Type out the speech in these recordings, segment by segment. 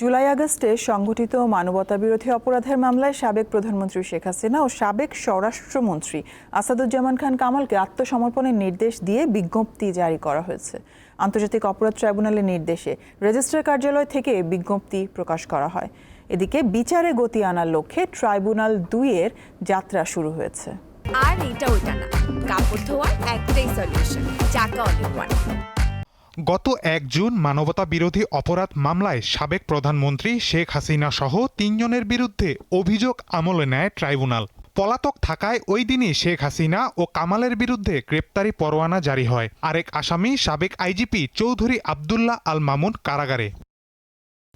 জুলাই আগস্টে সংঘটিত মানবতাবিরোধী অপরাধের মামলায় সাবেক প্রধানমন্ত্রী শেখ হাসিনা ও সাবেক স্বরাষ্ট্রমন্ত্রী আসাদুজ্জামান খান কামালকে আত্মসমর্পণের নির্দেশ দিয়ে বিজ্ঞপ্তি জারি করা হয়েছে। আন্তর্জাতিক অপরাধ ট্রাইব্যুনালের নির্দেশে রেজিস্ট্রার কার্যালয় থেকে বিজ্ঞপ্তি প্রকাশ করা হয়। এদিকে বিচারে গতি আনার লক্ষ্যে ট্রাইব্যুনাল দুইয়ের যাত্রা শুরু হয়েছে। আর এটা ওইটা না। কাপড় ধোয়ার একটাই সলিউশন চাকা ওয়ান গত এক জুন মানবতা বিরোধী অপরাধ মামলায় সাবেক প্রধানমন্ত্রী শেখ হাসিনা সহ তিনজনের বিরুদ্ধে অভিযোগ আমলে নেয় ট্রাইব্যুনাল। পলাতক থাকায় ওই দিনই শেখ হাসিনা ও কামালের বিরুদ্ধে গ্রেপ্তারি পরোয়ানা জারি হয়। আরেক আসামি সাবেক আইজিপি চৌধুরী আবদুল্লাহ আল মামুন কারাগারে।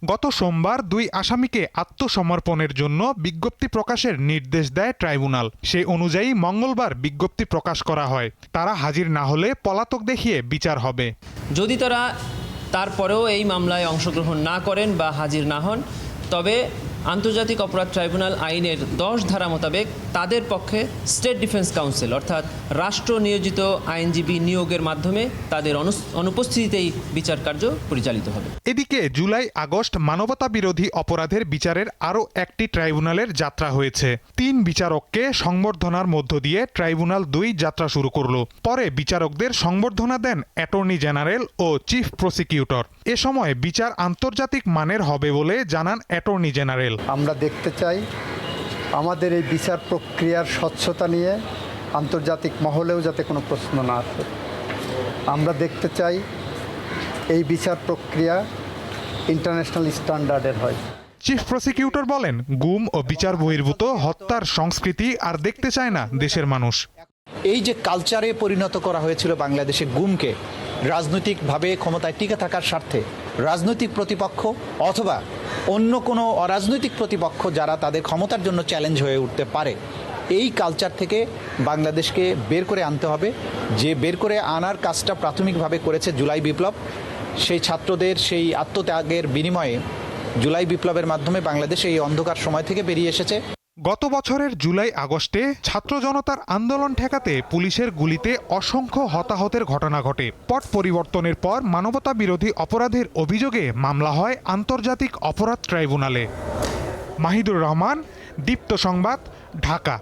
গত সোমবার দুই আসামিকে আত্মসমর্পণের জন্য বিজ্ঞপ্তি প্রকাশের নির্দেশ দেয় ট্রাইব্যুনাল। সে অনুযায়ী মঙ্গলবার বিজ্ঞপ্তি প্রকাশ করা হয়। তারা হাজির না হলে পলাতক দেখিয়ে বিচার হবে। যদি তারা তারপরেও এই মামলায় অংশগ্রহণ না করেন বা হাজির না হন, তবে আন্তর্জাতিক অপরাধ ট্রাইব্যুনাল আইনের দশ ধারা মোতাবেক তাদের পক্ষে স্টেট ডিফেন্স কাউন্সিল, অর্থাৎ রাষ্ট্র নিয়োজিত আইনজীবী নিয়োগের মাধ্যমে তাদের অনুপস্থিতিতেই বিচার কার্য পরিচালিত হবে। এদিকে জুলাই আগস্ট মানবতা বিরোধী অপরাধের বিচারের আরও একটি ট্রাইব্যুনালের যাত্রা হয়েছে। তিন বিচারককে সংবর্ধনার মধ্য দিয়ে ট্রাইব্যুনাল দুই যাত্রা শুরু করল। পরে বিচারকদের সংবর্ধনা দেন অ্যাটর্নি জেনারেল ও চিফ প্রসিকিউটর। এ সময় বিচার আন্তর্জাতিক মানের হবে বলে জানান অ্যাটর্নি জেনারেল। আমরা দেখতে চাই আমাদের এই বিচার প্রক্রিয়ার স্বচ্ছতা নিয়ে আন্তর্জাতিক মহলেও যাতে কোনো প্রশ্ন না আসে। আমরা দেখতে চাই এই বিচার প্রক্রিয়া ইন্টারন্যাশনাল স্ট্যান্ডার্ডের হয়। চিফ প্রসিকিউটর বলেন গুম ও বিচার বহির্ভূত হত্যার সংস্কৃতি আর দেখতে চায় না দেশের মানুষ। এই যে কালচারে পরিণত করা হয়েছিল বাংলাদেশে গুমকে রাজনৈতিকভাবে ক্ষমতায় টিকে থাকার স্বার্থে রাজনৈতিক প্রতিপক্ষ অথবা অন্য কোনো অরাজনৈতিক প্রতিপক্ষ যারা তাদের ক্ষমতার জন্য চ্যালেঞ্জ হয়ে উঠতে পারে। এই কালচার থেকে বাংলাদেশকে বের করে আনতে হবে। যে বের করে আনার কাজটা প্রাথমিকভাবে করেছে জুলাই বিপ্লব, সেই ছাত্রদের সেই আত্মত্যাগের বিনিময়ে জুলাই বিপ্লবের মাধ্যমে বাংলাদেশ এই অন্ধকার সময় থেকে বেরিয়ে এসেছে। গত বছরের জুলাই আগস্টে ছাত্র জনতার আন্দোলন ঠেকাতে পুলিশের গুলিতে অসংখ্য হতাহতের ঘটনা ঘটে। পট পরিবর্তনের পর মানবতা বিরোধী অপরাধের অভিযোগে মামলা হয় আন্তর্জাতিক অপরাধ ট্রাইব্যুনালে। মাহিদুর রহমান, দীপ্ত সংবাদ, ঢাকা।